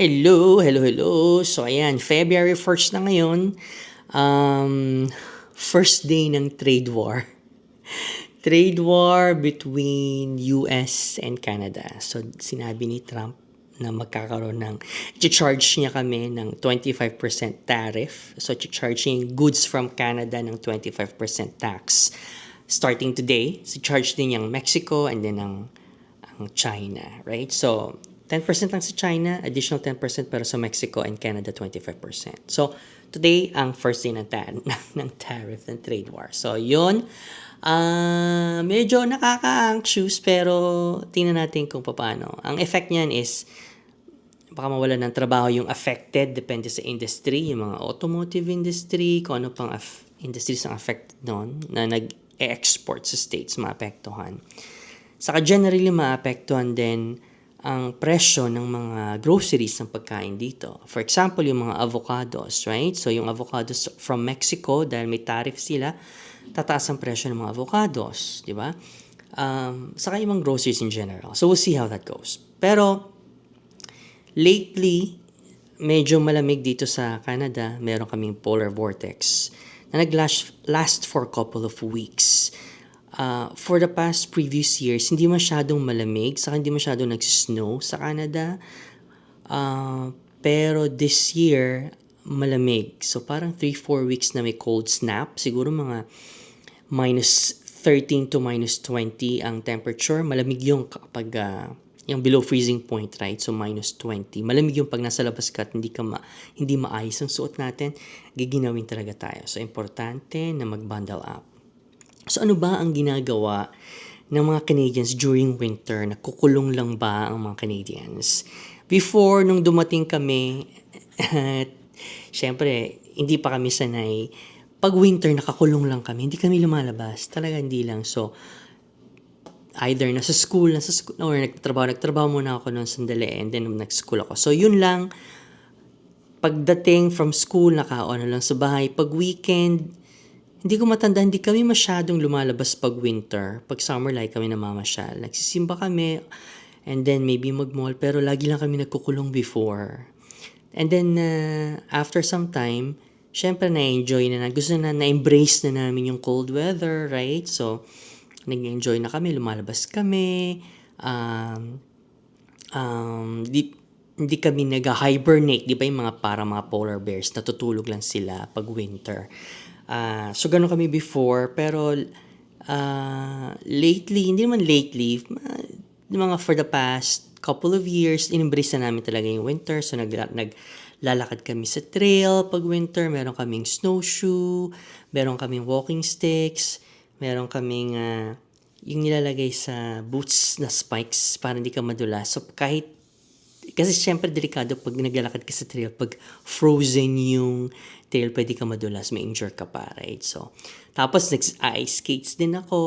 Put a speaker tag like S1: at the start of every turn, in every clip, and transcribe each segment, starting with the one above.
S1: Hello, hello, hello. So ayan, February 1st na ngayon. Um, first day ng trade war. Trade war between US and Canada. So sinabi ni Trump na magkakaroon ng, charge niya kami ng 25% tariff. So charge niya goods from Canada ng 25% tax. Starting today, si charge din yung Mexico and then ang, ang China, right? So 10% lang sa China, additional 10% pero sa Mexico and Canada 25%. So, today ang first day ng, ta- ng tariff and trade war. So, yun. Ah, medyo nakaka-anxious pero tingnan natin kung paano. Ang effect niyan is baka mawala ng trabaho yung affected depende sa industry, yung mga automotive industry, kung ano pang af- industries ang affected noon na nag-export sa states maapektuhan. Saka generally maapektuhan din ang presyo ng mga groceries ng pagkain dito. For example, yung mga avocados, right? So, yung avocados from Mexico, dahil may tariff sila, tataas ang presyo ng mga avocados, di ba? Um, saka yung mga groceries in general. So, we'll see how that goes. Pero, lately, medyo malamig dito sa Canada. Meron kaming polar vortex na nag-last last for a couple of weeks. Uh, for the past previous years, hindi masyadong malamig, saka hindi masyadong nagsisnow sa Canada. Uh, pero this year, malamig. So parang 3-4 weeks na may cold snap. Siguro mga minus 13 to minus 20 ang temperature. Malamig yung kapag uh, yung below freezing point, right? So minus 20. Malamig yung pag nasa labas ka at hindi, ka ma, hindi maayos ang suot natin, giginawin talaga tayo. So importante na mag-bundle up. So ano ba ang ginagawa ng mga Canadians during winter? Nakukulong lang ba ang mga Canadians? Before, nung dumating kami, syempre, hindi pa kami sanay. Pag winter, nakakulong lang kami. Hindi kami lumalabas. Talaga hindi lang. So, either nasa school, nasa school, or nagtatrabaho, nagtrabaho muna ako noon sandali, and then nag-school ako. So, yun lang. Pagdating from school, nakaon na lang sa bahay. Pag weekend, hindi ko matanda, hindi kami masyadong lumalabas pag winter. Pag summer, like kami namamasyal. Nagsisimba kami, and then maybe mag-mall, pero lagi lang kami nagkukulong before. And then, uh, after some time, syempre na-enjoy na na. Gusto na, na-embrace na namin yung cold weather, right? So, nag-enjoy na kami, lumalabas kami, um, um, di, hindi kami nag-hibernate, di ba yung mga para mga polar bears, natutulog lang sila pag winter. Uh, so, ganun kami before. Pero, uh, lately, hindi naman lately, mga for the past couple of years, in-embrace na namin talaga yung winter. So, nag, naglalakad kami sa trail pag winter. Meron kaming snowshoe, meron kaming walking sticks, meron kaming uh, yung nilalagay sa boots na spikes para hindi ka madulas. So, kahit kasi syempre delikado pag naglalakad ka sa trail, pag frozen yung trail, pwede ka madulas, may injure ka pa, right? So, tapos nag-ice skates din ako,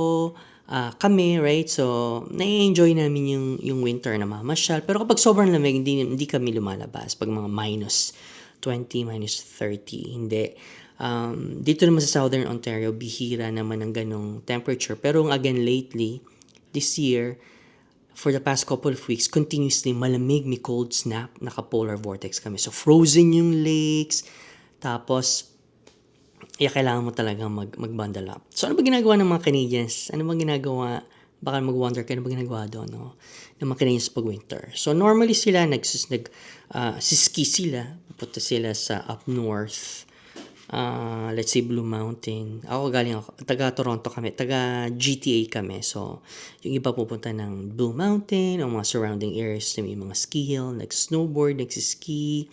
S1: uh, kami, right? So, na-enjoy namin yung, yung winter na mamasyal. Pero kapag sobrang lamig, hindi, hindi kami lumalabas. Pag mga minus 20, minus 30, hindi. Um, dito naman sa Southern Ontario, bihira naman ng ganong temperature. Pero again, lately, this year, for the past couple of weeks, continuously malamig, may cold snap, naka-polar vortex kami. So, frozen yung lakes. Tapos, yeah, kailangan mo talaga mag, mag-bundle up. So, ano ba ginagawa ng mga Canadians? Ano ba ginagawa? Baka mag-wonder kayo, ano ba ginagawa doon, no? Ng mga Canadians pag winter. So, normally sila, nag, nag uh, siski sila. Pupunta sila sa up north uh, let's say Blue Mountain. Ako galing ako, taga Toronto kami, taga GTA kami. So, yung iba pupunta ng Blue Mountain o mga surrounding areas may mga ski hill, nag-snowboard, nagsiski.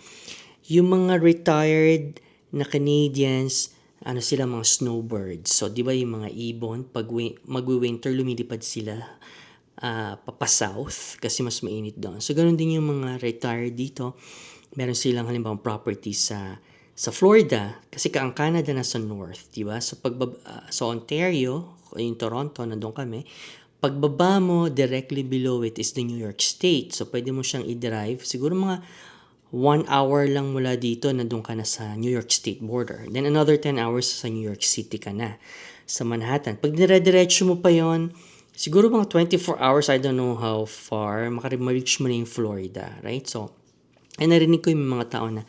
S1: Yung mga retired na Canadians, ano sila mga snowbirds. So, di ba yung mga ibon, pag mag-winter, lumilipad sila uh, papa-south kasi mas mainit doon. So, ganun din yung mga retired dito. Meron silang halimbawa property sa sa Florida, kasi ka ang Canada nasa north, di ba? So, pag, uh, sa Ontario, yung Toronto, nandun kami, pagbaba mo, directly below it is the New York State. So, pwede mo siyang i-drive. Siguro mga one hour lang mula dito, nandun ka na sa New York State border. Then, another 10 hours sa New York City ka na, sa Manhattan. Pag dire-diretso mo pa yon siguro mga 24 hours, I don't know how far, makareach mo na yung Florida, right? So, Ay narinig ko yung mga tao na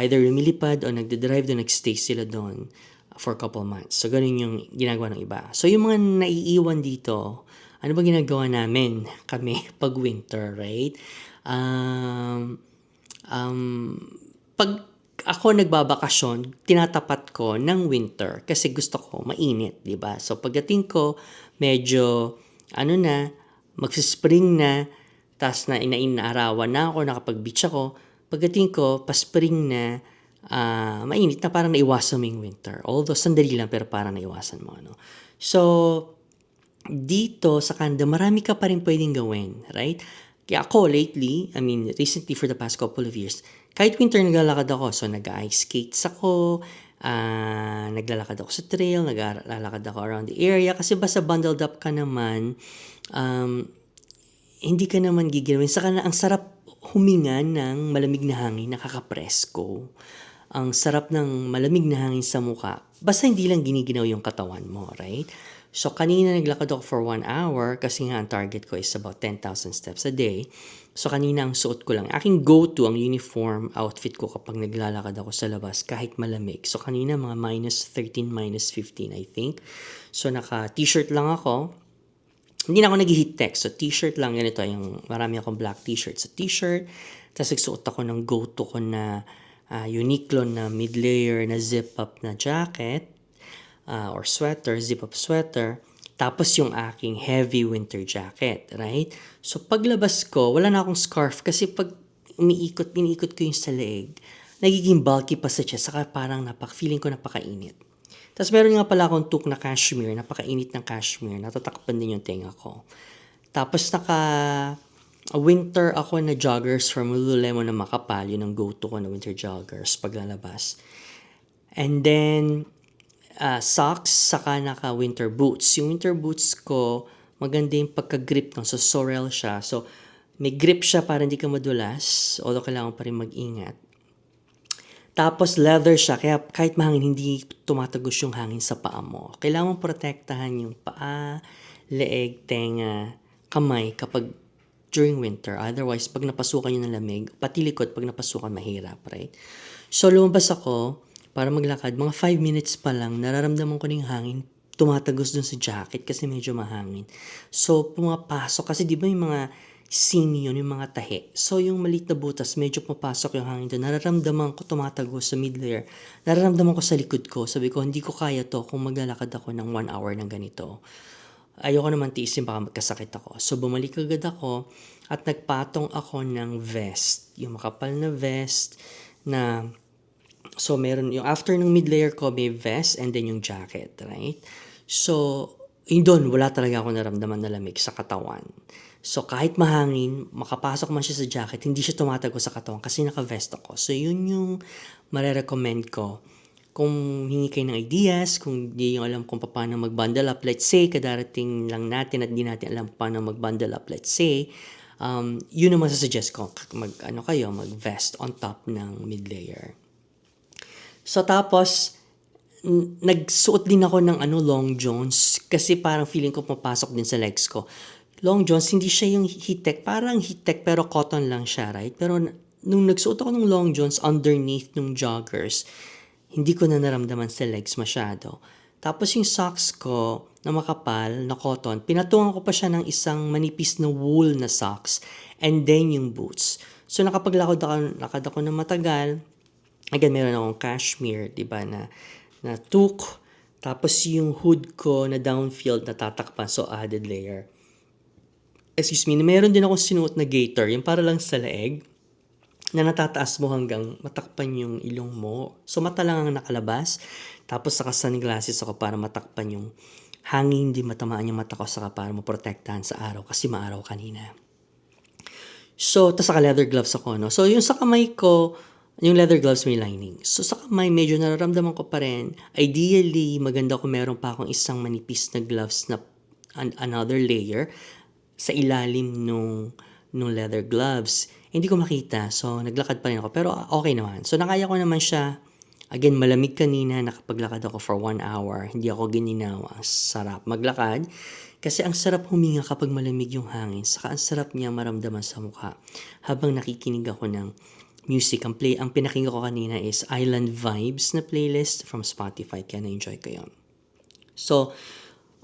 S1: either lumilipad o nagde-drive doon, nagstay sila doon for a couple months. So, ganun yung ginagawa ng iba. So, yung mga naiiwan dito, ano ba ginagawa namin kami pag winter, right? Um, um, pag ako nagbabakasyon, tinatapat ko ng winter kasi gusto ko mainit, 'di ba? So pagdating ko, medyo ano na, magsi-spring na, tas na inainarawan na ako, nakapag-beach ako. Pagdating ko, pa-spring na, ah, mainit na parang naiwasan mo yung winter. Although sandali lang pero parang naiwasan mo, ano. So, dito sa Canada, marami ka pa rin pwedeng gawin, right? Kaya ako lately, I mean, recently for the past couple of years, kahit winter naglalakad ako, so nag-ice skates ako, ah, naglalakad ako sa trail, naglalakad ako around the area, kasi basta bundled up ka naman, um, hindi ka naman giginawin. Saka na, ang sarap huminga ng malamig na hangin, nakakapresko. Ang sarap ng malamig na hangin sa muka. Basta hindi lang giniginaw yung katawan mo, right? So, kanina naglakad ako for one hour kasi nga ang target ko is about 10,000 steps a day. So, kanina ang suot ko lang. Aking go-to ang uniform outfit ko kapag naglalakad ako sa labas kahit malamig. So, kanina mga minus 13, minus 15 I think. So, naka-t-shirt lang ako hindi na ako nag-heat tech. So, t-shirt lang. Ganito, yung marami akong black t-shirt sa t-shirt. Tapos, nagsuot ako ng go-to ko na uh, Uniqlo na mid-layer na zip-up na jacket uh, or sweater, zip-up sweater. Tapos, yung aking heavy winter jacket, right? So, paglabas ko, wala na akong scarf kasi pag umiikot, iniikot ko yung sa leeg, nagiging bulky pa sa chest. Saka parang napak, feeling ko napakainit. Tapos meron nga pala akong took na cashmere, napakainit ng cashmere, natatakpan din yung tenga ko. Tapos naka winter ako na joggers from Lululemon na makapal, yun ang go-to ko na winter joggers paglalabas. And then, uh, socks, saka naka winter boots. Yung winter boots ko, maganda yung pagka-grip ng so sorel siya. So, may grip siya para hindi ka madulas, although kailangan pa rin mag-ingat. Tapos leather siya, kaya kahit mahangin, hindi tumatagos yung hangin sa paa mo. Kailangan protektahan yung paa, leeg, tenga, kamay kapag during winter. Otherwise, pag napasukan yun ng lamig, pati likod, pag napasukan, mahirap, right? So, lumabas ako para maglakad. Mga 5 minutes pa lang, nararamdaman ko yung hangin tumatagos dun sa jacket kasi medyo mahangin. So, pumapasok. Kasi di ba yung mga simi yun, yung mga tahi. So, yung maliit na butas, medyo papasok yung hangin doon. Nararamdaman ko tumatagos sa mid-layer. Nararamdaman ko sa likod ko. Sabi ko, hindi ko kaya to kung maglalakad ako ng one hour ng ganito. Ayoko naman tiisin, baka magkasakit ako. So, bumalik agad ako at nagpatong ako ng vest. Yung makapal na vest na So, meron yung after ng mid-layer ko, may vest and then yung jacket, right? So, yun doon, wala talaga ako naramdaman na lamig sa katawan. So, kahit mahangin, makapasok man siya sa jacket, hindi siya tumatago sa katawan kasi naka-vest ako. So, yun yung marerecommend ko. Kung hingi kayo ng ideas, kung hindi yung alam kung paano mag-bundle up, let's say, kadarating lang natin at hindi natin alam paano mag-bundle up, let's say, um, yun naman sa suggest ko, mag, ano kayo, mag-vest on top ng mid-layer. So tapos, nagsuot din ako ng ano long johns kasi parang feeling ko papasok din sa legs ko. Long johns, hindi siya yung tech. Parang tech pero cotton lang siya, right? Pero nung nagsuot ako ng long johns underneath ng joggers, hindi ko na naramdaman sa legs masyado. Tapos yung socks ko na makapal, na cotton, pinatungan ko pa siya ng isang manipis na wool na socks and then yung boots. So nakapaglakad ako, lakad ako ng matagal, Again, meron akong cashmere, di ba, na, na took. Tapos yung hood ko na downfield na tatakpan, so added layer. Excuse me, meron din akong sinuot na gaiter, yung para lang sa leeg, na natataas mo hanggang matakpan yung ilong mo. So mata lang ang nakalabas. Tapos saka sunglasses ako para matakpan yung hangin, hindi matamaan yung mata ko saka para maprotektahan sa araw kasi maaraw kanina. So, tas saka leather gloves ako, no? So, yung sa kamay ko, yung leather gloves may lining. So sa kamay, medyo nararamdaman ko pa rin. Ideally, maganda kung meron pa akong isang manipis na gloves na an- another layer sa ilalim nung, nung leather gloves. Hindi ko makita, so naglakad pa rin ako. Pero okay naman. So nakaya ko naman siya. Again, malamig kanina, nakapaglakad ako for one hour. Hindi ako gininaw. Ang sarap maglakad. Kasi ang sarap huminga kapag malamig yung hangin. Saka ang sarap niya maramdaman sa mukha habang nakikinig ako ng music. Ang, play, ang pinakinggan ko kanina is Island Vibes na playlist from Spotify. Kaya na-enjoy ko yun. So,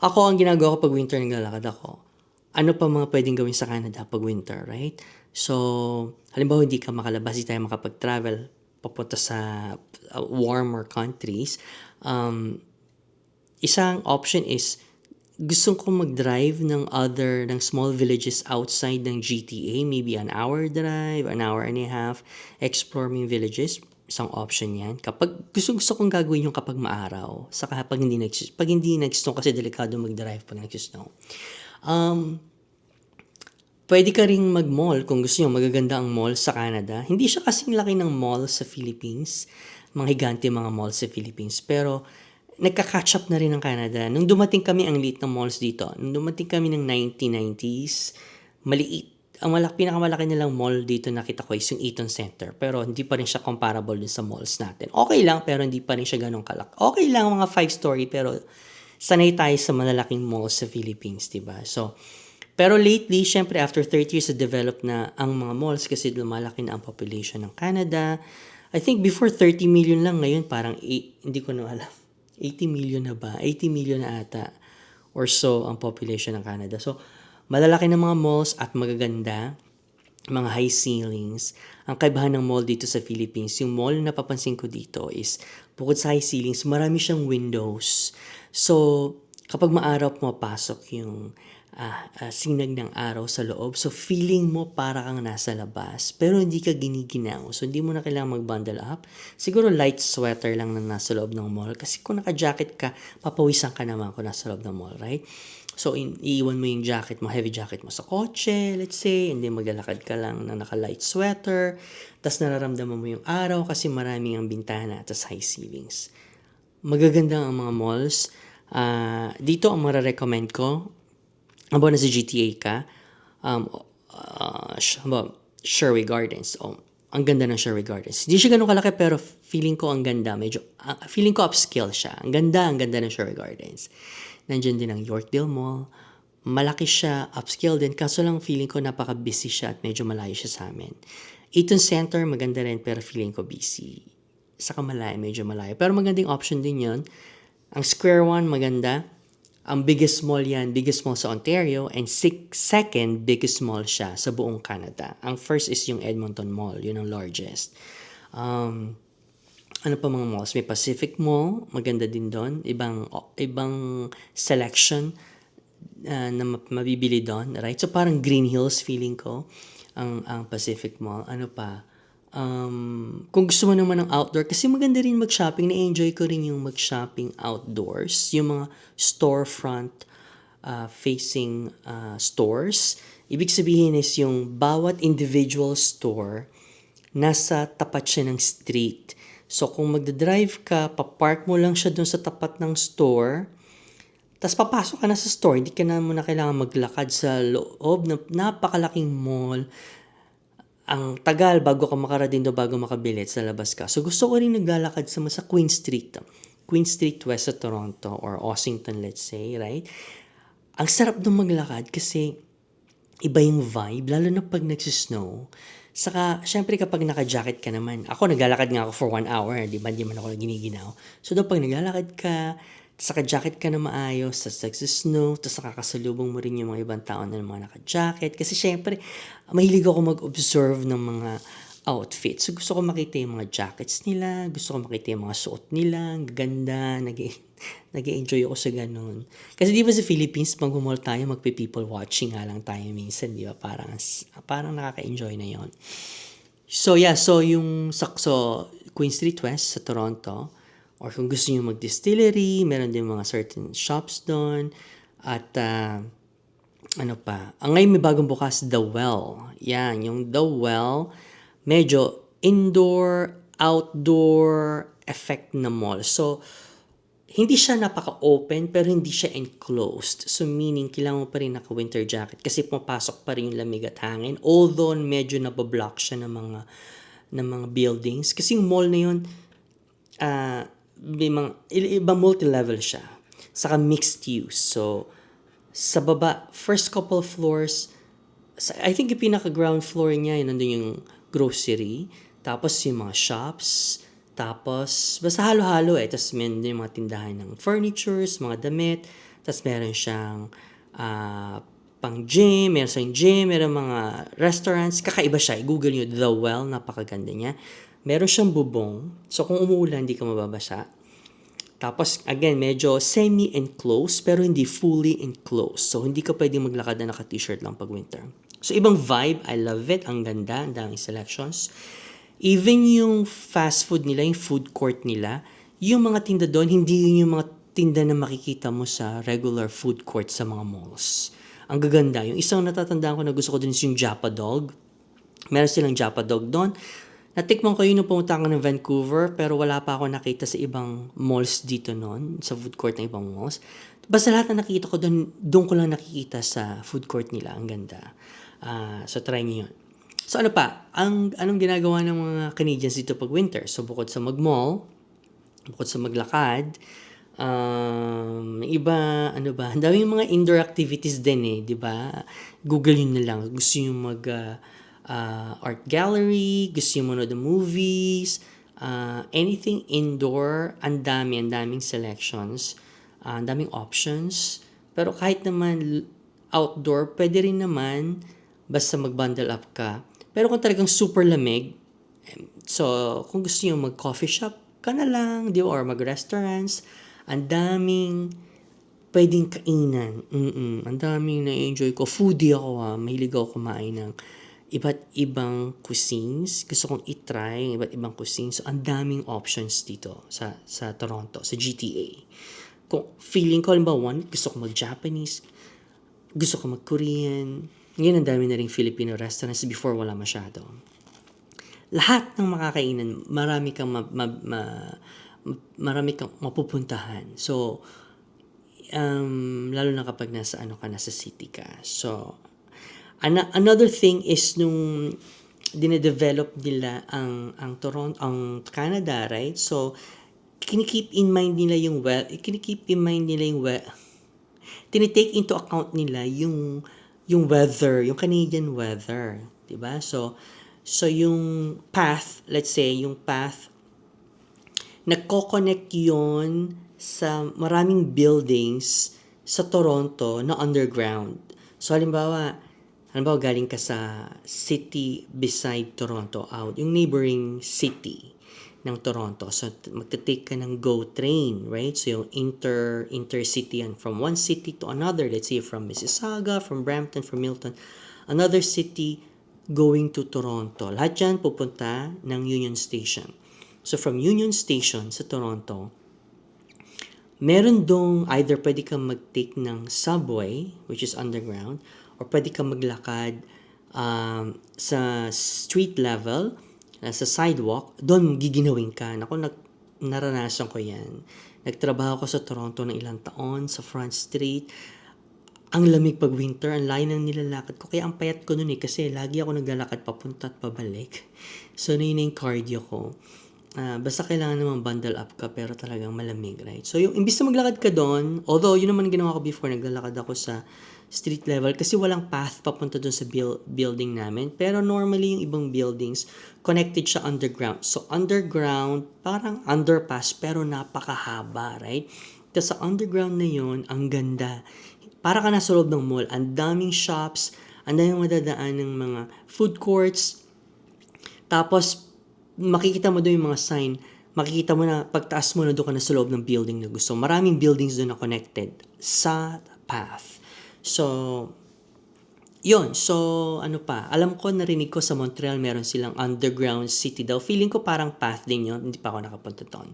S1: ako ang ginagawa ko pag winter naglalakad ako. Ano pa mga pwedeng gawin sa Canada pag winter, right? So, halimbawa hindi ka makalabas, hindi tayo makapag-travel papunta sa uh, warmer countries. Um, isang option is gusto ko mag-drive ng other, ng small villages outside ng GTA, maybe an hour drive, an hour and a half, explore mo villages, isang option yan. Kapag gusto gusto kong gagawin yung kapag maaraw, saka pag hindi nag pag hindi nag-snow kasi delikado mag-drive pag nag-snow. Um, pwede ka ring mag-mall kung gusto nyo, magaganda ang mall sa Canada. Hindi siya kasing laki ng mall sa Philippines. Mga higante mga mall sa Philippines. Pero, nagka-catch up na rin ang Canada. Nung dumating kami, ang liit ng malls dito. Nung dumating kami ng 1990s, maliit. Ang malaki, pinakamalaki nilang mall dito nakita ko is yung Eaton Center. Pero hindi pa rin siya comparable dun sa malls natin. Okay lang, pero hindi pa rin siya ganun kalak. Okay lang mga 5-story, pero sanay tayo sa malalaking malls sa Philippines, di ba? So, pero lately, syempre after 30 years, develop na ang mga malls kasi lumalaki na ang population ng Canada. I think before 30 million lang ngayon, parang eight, hindi ko na alam. 80 million na ba? 80 million na ata or so ang population ng Canada. So, malalaki na mga malls at magaganda, mga high ceilings. Ang kaibahan ng mall dito sa Philippines, yung mall na papansin ko dito is, bukod sa high ceilings, marami siyang windows. So, kapag maaraw pumapasok yung ah, ah, sinag ng araw sa loob. So, feeling mo para kang nasa labas. Pero hindi ka giniginaw. So, hindi mo na kailangan mag-bundle up. Siguro light sweater lang na nasa loob ng mall. Kasi kung naka-jacket ka, papawisan ka naman kung nasa loob ng mall, right? So, in, iiwan mo yung jacket mo, heavy jacket mo sa kotse, let's say, and then maglalakad ka lang na naka-light sweater, tapos nararamdaman mo yung araw kasi maraming ang bintana at high ceilings. Magaganda ang mga malls. Ah, dito ang mararecommend ko, Aba na sa GTA ka, um, uh, aba, Sherway Gardens. Oh, ang ganda ng Sherway Gardens. Hindi siya ganun kalaki pero feeling ko ang ganda. Medyo, ah, feeling ko upscale siya. Ang ganda, ang ganda ng Sherway Gardens. Nandiyan din ang Yorkdale Mall. Malaki siya, upscale din. Kaso lang feeling ko napaka-busy siya at medyo malayo siya sa amin. Eaton Center, maganda rin pero feeling ko busy. Saka malayo, medyo malayo. Pero magandang option din yon Ang Square One, maganda. Ang biggest mall yan, biggest mall sa Ontario, and six, second biggest mall siya sa buong Canada. Ang first is yung Edmonton Mall, yun ang largest. Um, ano pa mga malls? May Pacific Mall, maganda din doon. Ibang, ibang selection uh, na mabibili doon, right? So parang Green Hills feeling ko ang ang Pacific Mall. Ano pa? Um, kung gusto mo naman ng outdoor, kasi maganda rin mag-shopping, na-enjoy ko rin yung mag-shopping outdoors, yung mga storefront uh, facing uh, stores. Ibig sabihin is yung bawat individual store, nasa tapat siya ng street. So kung magdadrive ka, papark mo lang siya dun sa tapat ng store, tapos papasok ka na sa store, hindi ka na muna kailangan maglakad sa loob ng napakalaking mall. Ang tagal bago ka makarating do bago makabilit sa labas ka. So gusto ko rin naglalakad sa, sa Queen Street. Queen Street west sa Toronto or Ossington let's say, right? Ang sarap doon maglakad kasi iba yung vibe, lalo na pag nagsisnow. Saka, syempre kapag naka-jacket ka naman, ako naglalakad nga ako for one hour, di ba? Di man ako giniginaw. So, doon pag naglalakad ka, tapos naka-jacket ka na maayos, tapos nagsisnow, tapos nakakasalubong mo rin yung mga ibang tao na mga naka-jacket. Kasi syempre, mahilig ako mag-observe ng mga outfits. So gusto ko makita yung mga jackets nila, gusto ko makita yung mga suot nila, ang ganda, nag nag-enjoy ako sa ganun. Kasi di ba sa Philippines, pag mall tayo, magpe-people watching nga lang tayo minsan, di ba? Parang, parang nakaka-enjoy na yon So yeah, so yung sakso Queen Street West sa Toronto, or kung gusto niyo mag-distillery, meron din mga certain shops doon. At uh, ano pa, ang ngayon may bagong bukas, The Well. Yan, yung The Well, medyo indoor, outdoor effect na mall. So, hindi siya napaka-open pero hindi siya enclosed. So meaning, kailangan mo pa rin naka-winter jacket kasi pumapasok pa rin yung lamig at hangin. Although medyo nabablock siya ng mga ng mga buildings. Kasi yung mall na yun, uh, may mga, iba multi-level siya. Saka mixed use. So, sa baba, first couple floors, I think yung pinaka-ground floor niya, yun nandun yung grocery. Tapos yung mga shops. Tapos, basta halo-halo eh. Tapos meron din yung mga tindahan ng furnitures, mga damit. Tapos meron siyang ah, pang gym, meron siyang gym, meron mga restaurants. Kakaiba siya. I-google nyo, The Well, napakaganda niya. Meron siyang bubong. So kung umuulan, hindi ka mababasa. Tapos, again, medyo semi-enclosed, pero hindi fully enclosed. So, hindi ka pwedeng maglakad na naka-t-shirt lang pag winter. So, ibang vibe. I love it. Ang ganda. Ang daming selections. Even yung fast food nila, yung food court nila, yung mga tinda doon, hindi yun yung mga tinda na makikita mo sa regular food court sa mga malls. Ang gaganda. Yung isang natatandaan ko na gusto ko dun is yung Japa Dog. Meron silang Japa Dog doon. Natikman ko yun nung pumunta ako ng Vancouver, pero wala pa ako nakita sa ibang malls dito noon, sa food court ng ibang malls. Basta lahat na nakita ko doon, doon ko lang nakikita sa food court nila. Ang ganda. Ah, so, try niyo yun. So, ano pa? Ang, anong ginagawa ng mga Canadians dito pag winter? So, bukod sa mag-mall, bukod sa maglakad, um, iba, ano ba, ang daming mga indoor activities din eh, di ba? Google yun na lang. Gusto nyo mag ah, ah, art gallery, gusto nyo manood ng movies, ah, anything indoor, ang dami, ang daming selections, ah, ang daming options. Pero kahit naman outdoor, pwede rin naman basta mag-bundle up ka. Pero kung talagang super lamig, So, kung gusto niyo mag-coffee shop ka na lang, di ba? Or mag-restaurants, ang daming pwedeng kainan. Mm-mm, ang daming na-enjoy ko. Foodie ako ha. Mahilig ako kumain ng iba't ibang cuisines. Gusto kong itry iba't ibang cuisines. So, ang daming options dito sa sa Toronto, sa GTA. Kung feeling ko, halimbawa, one, gusto ko mag-Japanese, gusto ko mag-Korean. Ngayon, ang dami na rin Filipino restaurants. Before, wala masyado lahat ng makakainan, marami kang ma, ma, ma- marami kang mapupuntahan. So, um, lalo na kapag nasa ano ka, nasa city ka. So, ana- another thing is nung dinedevelop nila ang ang Toronto, ang Canada, right? So, kinikip in mind nila yung well, kinikip in mind nila yung well, tinitake into account nila yung yung weather, yung Canadian weather, 'di ba? So so yung path, let's say yung path nagko-connect yon sa maraming buildings sa Toronto na underground. So halimbawa, halimbawa galing ka sa city beside Toronto out, yung neighboring city ng Toronto. So magte-take ka ng GO train, right? So yung inter intercity and from one city to another, let's say from Mississauga, from Brampton, from Milton, another city going to Toronto. Lahat yan pupunta ng Union Station. So from Union Station sa Toronto, meron dong either pwede kang mag-take ng subway, which is underground, or pwede kang maglakad um, sa street level, uh, sa sidewalk, doon giginawin ka. Naku, nag, naranasan ko yan. Nagtrabaho ko sa Toronto ng ilang taon, sa Front Street. Ang lamig pag winter, ang layo ng nilalakad ko. Kaya ang payat ko noon eh, kasi lagi ako naglalakad papunta at pabalik. So, na yun yung cardio ko. Ah, basta kailangan naman bundle up ka pero talagang malamig, right? So, yung imbis na maglakad ka doon, although yun naman ginawa ko before, naglalakad ako sa street level kasi walang path papunta doon sa buil- building namin. Pero normally yung ibang buildings, connected siya underground. So, underground, parang underpass pero napakahaba, right? Tapos sa underground na yun, ang ganda. Para ka nasa loob ng mall, ang daming shops, ang daming madadaan ng mga food courts, tapos, makikita mo doon yung mga sign. Makikita mo na, pagtaas mo na doon ka na sa loob ng building na gusto. Maraming buildings doon na connected sa path. So, yun. So, ano pa. Alam ko, narinig ko sa Montreal, meron silang underground city daw. Feeling ko parang path din yun. Hindi pa ako nakapunta doon.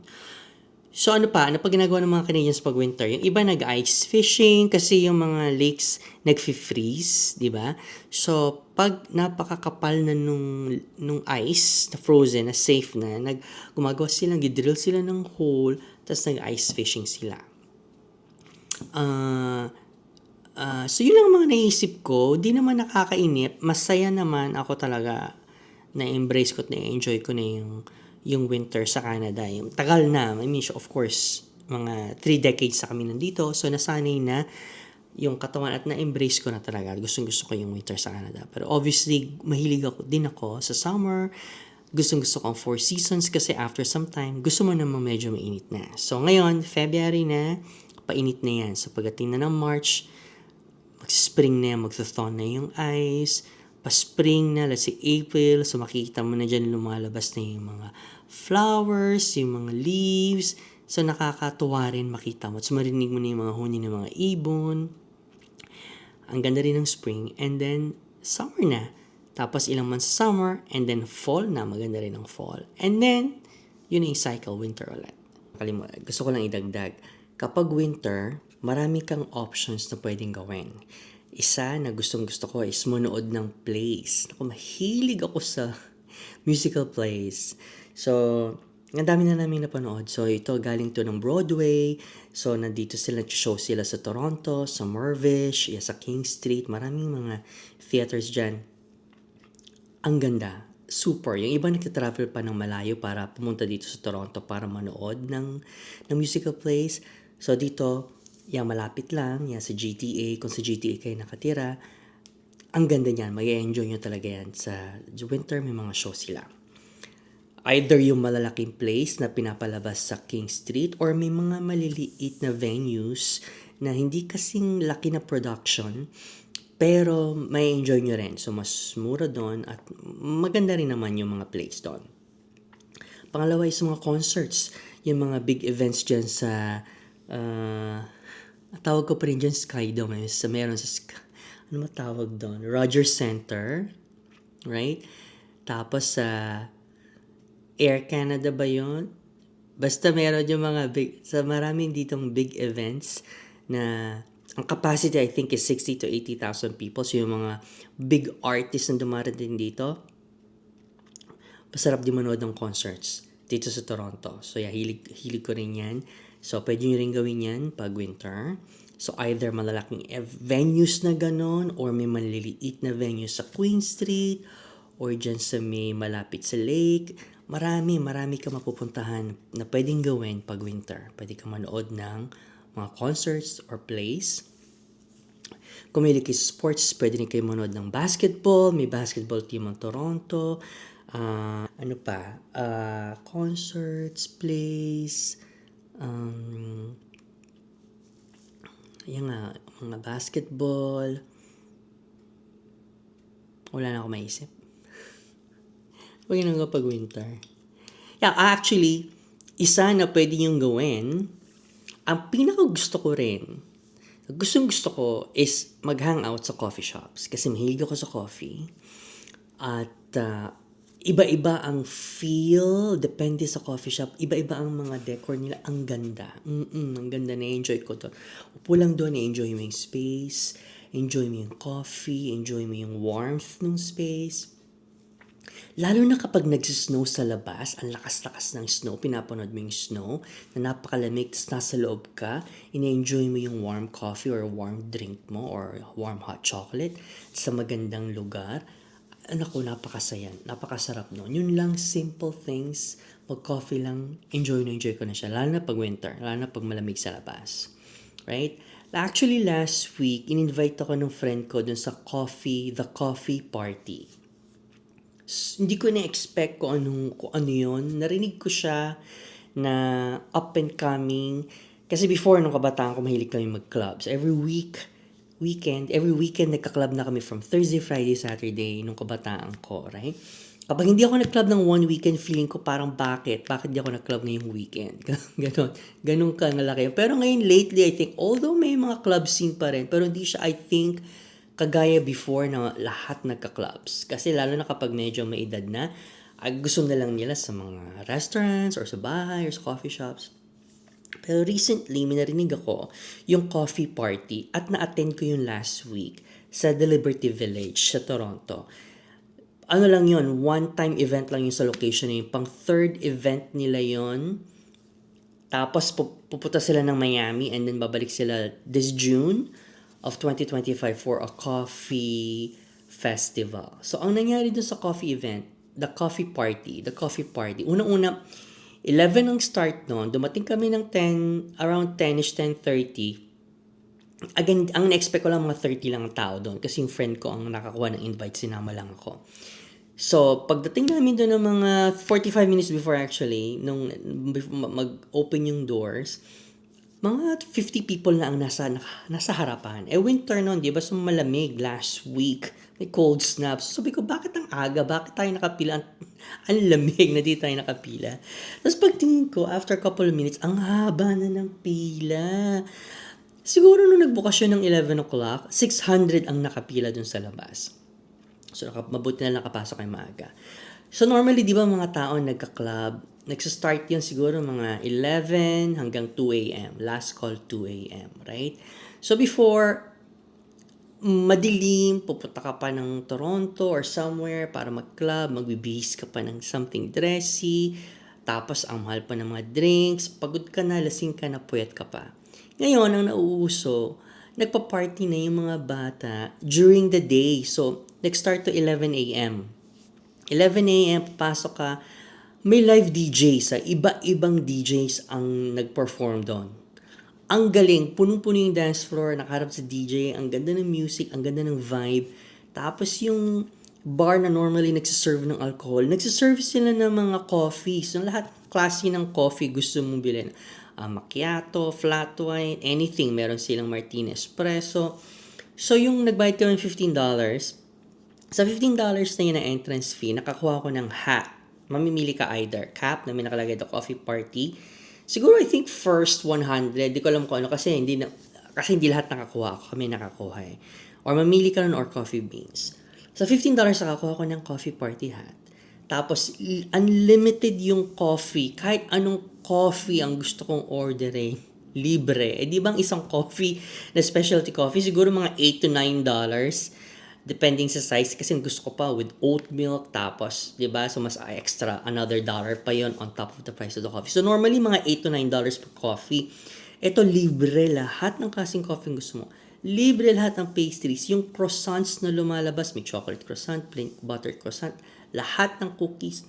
S1: So ano pa, ano pa ginagawa ng mga Canadians pag winter? Yung iba nag-ice fishing kasi yung mga lakes nag-freeze, di ba? So pag napakakapal na nung, nung ice, na frozen, na safe na, nag, gumagawa sila, gidrill sila ng hole, tapos nag-ice fishing sila. Ah... Ah, so yun lang ang mga naisip ko, di naman nakakainip, masaya naman ako talaga na-embrace ko at na-enjoy ko na yung yung winter sa Canada. Yung tagal na, I mean, of course, mga 3 decades sa kami nandito. So, nasanay na yung katawan at na-embrace ko na talaga. Gustong gusto ko yung winter sa Canada. Pero obviously, mahilig ako din ako sa summer. gustong gusto ko ang Four Seasons kasi after some time, gusto mo naman medyo mainit na. So ngayon, February na, painit na yan. So pagdating na ng March, mag-spring na yan, magthaw na yung ice, pa-spring na, let's say April, so makikita mo na dyan lumalabas na yung mga flowers, yung mga leaves, so nakakatuwa rin makita mo. So marinig mo na yung mga huni ng mga ibon, ang ganda rin ng spring, and then summer na. Tapos ilang months summer, and then fall na, maganda rin ang fall. And then, yun yung cycle, winter ulit. Kalimutan, gusto ko lang idagdag. Kapag winter, marami kang options na pwedeng gawin. Isa na gustong gusto ko is manood ng plays. Ako, mahilig ako sa musical plays. So, ang dami na namin napanood. So, ito galing to ng Broadway. So, nandito sila, show sila sa Toronto, sa Mervish, yeah, sa King Street. Maraming mga theaters dyan. Ang ganda. Super. Yung iba nagtatravel pa ng malayo para pumunta dito sa Toronto para manood ng, ng musical plays. So, dito, yan, malapit lang. Yan, sa GTA. Kung sa GTA kayo nakatira, ang ganda niyan. May enjoy nyo talaga yan. Sa winter, may mga show sila either yung malalaking place na pinapalabas sa King Street or may mga maliliit na venues na hindi kasing laki na production pero may enjoy nyo rin. So, mas mura doon at maganda rin naman yung mga plays doon. Pangalawa is mga concerts. Yung mga big events dyan sa uh, tawag ko pa rin dyan Skydome. Eh. Sa meron sa ano matawag doon? Rogers Center. Right? Tapos sa uh, Air Canada ba yon? Basta meron yung mga big, sa maraming ditong big events na ang capacity I think is 60 to 80,000 people. So yung mga big artists na dumarating dito, masarap din manood ng concerts dito sa Toronto. So yeah, hilig, hilig ko rin yan. So pwede nyo rin gawin yan pag winter. So either malalaking venues na ganon or may maliliit na venues sa Queen Street or dyan sa may malapit sa lake marami, marami ka mapupuntahan na pwedeng gawin pag winter. Pwede ka manood ng mga concerts or plays. Kung may sports, pwede rin kayo manood ng basketball. May basketball team ng Toronto. Uh, ano pa? Uh, concerts, plays. Um, yan nga, mga basketball. Wala na ako maisip. Huwag yun pag winter. Yeah, actually, isa na pwede yung gawin, ang pinaka gusto ko rin, gustong gusto ko is mag-hangout sa coffee shops. Kasi mahilig ako sa coffee. At uh, iba-iba ang feel, depende sa coffee shop. Iba-iba ang mga decor nila. Ang ganda. Mm-mm, ang ganda na enjoy ko to. Upo lang doon, enjoy mo yung space, enjoy mo yung coffee, enjoy mo yung warmth ng space Lalo na kapag nagsisnow sa labas, ang lakas-lakas ng snow, pinapanood mo yung snow, na napakalamig, tapos nasa loob ka, ina-enjoy mo yung warm coffee or warm drink mo or warm hot chocolate sa magandang lugar. Naku, napakasaya, napakasarap no. Yun lang, simple things, mag-coffee lang, enjoy na enjoy ko na siya. Lalo na pag winter, lalo na pag malamig sa labas. Right? Actually, last week, in-invite ako ng friend ko dun sa coffee, the coffee party hindi ko na-expect kung, anong, kung ano yun. Narinig ko siya na up and coming. Kasi before, nung kabataan ko, mahilig kami mag-clubs. Every week, weekend, every weekend, nagka-club na kami from Thursday, Friday, Saturday, nung kabataan ko, right? Kapag hindi ako nag-club ng one weekend, feeling ko parang bakit? Bakit di ako nag-club ngayong weekend? Ganon. Ganon ka nalaki. Pero ngayon, lately, I think, although may mga club scene pa rin, pero hindi siya, I think, kagaya before na lahat nagka-clubs. Kasi lalo na kapag medyo may edad na, ay gusto na lang nila sa mga restaurants or sa bahay or sa coffee shops. Pero recently, may narinig ako yung coffee party at na-attend ko yung last week sa The Liberty Village sa Toronto. Ano lang yon one-time event lang yung sa location na yung pang third event nila yon Tapos pupunta sila ng Miami and then babalik sila this June of 2025 for a coffee festival. So, ang nangyari dun sa coffee event, the coffee party, the coffee party, unang-una, 11 ang start noon. Dumating kami ng 10, around 10ish, 10.30. Again, ang na-expect ko lang mga 30 lang ang tao doon kasi yung friend ko ang nakakuha ng invite, sinama lang ako. So, pagdating namin doon ng mga 45 minutes before actually, nung mag-open yung doors, mga 50 people na ang nasa, nasa harapan. Eh, winter noon, di ba? So, malamig last week. May cold snaps. Sabi ko, bakit ang aga? Bakit tayo nakapila? Ang, ang lamig na di tayo nakapila. Tapos pagtingin ko, after a couple of minutes, ang haba na ng pila. Siguro nung nagbukas yun ng 11 o'clock, 600 ang nakapila dun sa labas. So, mabuti na nakapasok ay maaga. So, normally, di ba mga tao nagka-club, nagsa-start yun siguro mga 11 hanggang 2 a.m. Last call 2 a.m. Right? So, before, madilim, pupunta ka pa ng Toronto or somewhere para mag-club, magbibihis ka pa ng something dressy, tapos ang mahal pa ng mga drinks, pagod ka na, lasing ka na, puyat ka pa. Ngayon, ang nauuso, nagpa-party na yung mga bata during the day. So, nag-start to 11 a.m. 11 a.m. papasok ka, may live DJ sa iba-ibang DJs ang nag-perform doon. Ang galing, punong-puno yung dance floor, nakaharap sa DJ, ang ganda ng music, ang ganda ng vibe. Tapos yung bar na normally nagsiserve ng alcohol, nagsiserve sila ng mga coffee. So lahat klase ng coffee gusto mong bilhin. Ah, macchiato, flat white, anything. Meron silang martini espresso. So yung nagbayad ka ng $15, sa $15 na yun na entrance fee, nakakuha ko ng hat. Mamimili ka either cap na may nakalagay the coffee party. Siguro I think first 100, di ko alam kung ano kasi hindi na, kasi hindi lahat nakakuha kami nakakuha eh. Or mamili ka nun or coffee beans. Sa $15 nakakuha ko ng coffee party hat. Tapos unlimited yung coffee, kahit anong coffee ang gusto kong orderin libre. Eh, di ba ang isang coffee na specialty coffee, siguro mga 8 to 9 dollars depending sa size kasi gusto ko pa with oat milk tapos 'di ba so mas extra another dollar pa yon on top of the price of the coffee. So normally mga 8 to 9 dollars per coffee. Ito libre lahat ng klaseng coffee gusto mo. Libre lahat ng pastries. Yung croissants na lumalabas may chocolate croissant plain buttered croissant lahat ng cookies.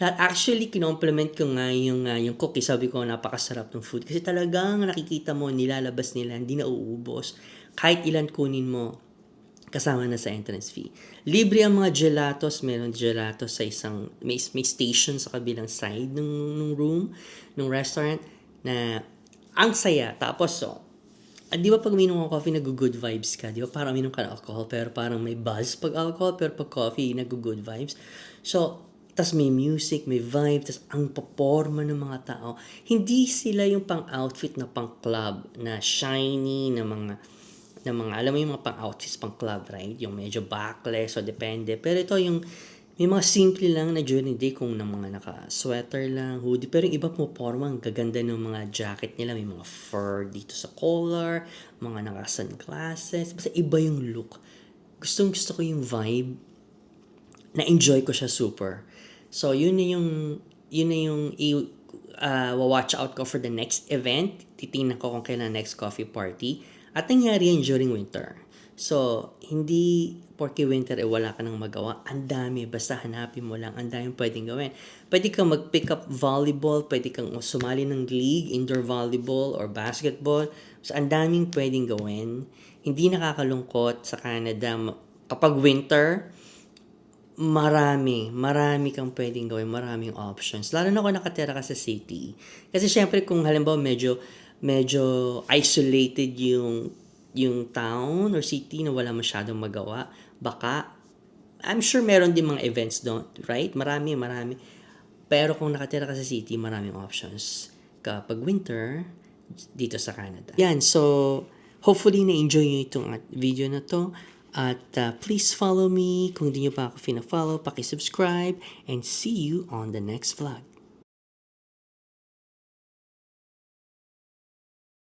S1: Lahat actually kinomplement ko nga yung uh, yung cookie sabi ko napakasarap ng food. Kasi talagang nakikita mo nilalabas nila hindi na uubos kahit ilan kunin mo kasama na sa entrance fee. Libre ang mga gelatos, meron gelatos sa isang, may, may station sa kabilang side ng, ng room, ng restaurant, na ang saya. Tapos, so, ah, di ba pag minom ng coffee, nag-good vibes ka? Di ba parang minom ka ng alcohol, pero parang may buzz pag alcohol, pero pag coffee, nag-good vibes. So, tas may music, may vibe, tas ang paporma ng mga tao. Hindi sila yung pang-outfit na pang-club, na shiny, na mga na mga, alam mo yung mga pang-outfits, pang-club, right? Yung medyo backless o depende. Pero ito yung, may mga simple lang na during day kung ng mga naka-sweater lang, hoodie. Pero yung iba po, forma, ang gaganda ng mga jacket nila. May mga fur dito sa collar, mga naka-sunglasses. Basta iba yung look. Gustong gusto ko yung vibe. Na-enjoy ko siya super. So, yun na yung, yun na yung i- uh, watch out ko for the next event. Titingnan ko kung kailan next coffee party. At nangyari yan during winter. So, hindi porke winter eh wala ka nang magawa. Ang dami. Basta hanapin mo lang. Ang dami pwedeng gawin. Pwede kang mag-pick up volleyball. Pwede kang sumali ng league, indoor volleyball or basketball. So, ang daming pwedeng gawin. Hindi nakakalungkot sa Canada. Kapag winter, marami, marami kang pwedeng gawin, maraming options. Lalo na kung nakatira ka sa city. Kasi syempre kung halimbawa medyo medyo isolated yung yung town or city na wala masyadong magawa, baka I'm sure meron din mga events doon, right? Marami, marami. Pero kung nakatira ka sa city, maraming options. Kapag winter, dito sa Canada. Yan, so hopefully na-enjoy nyo itong video na to. At uh, please follow me. Kung di nyo pa ako fina-follow, paki-subscribe. And see you on the next vlog.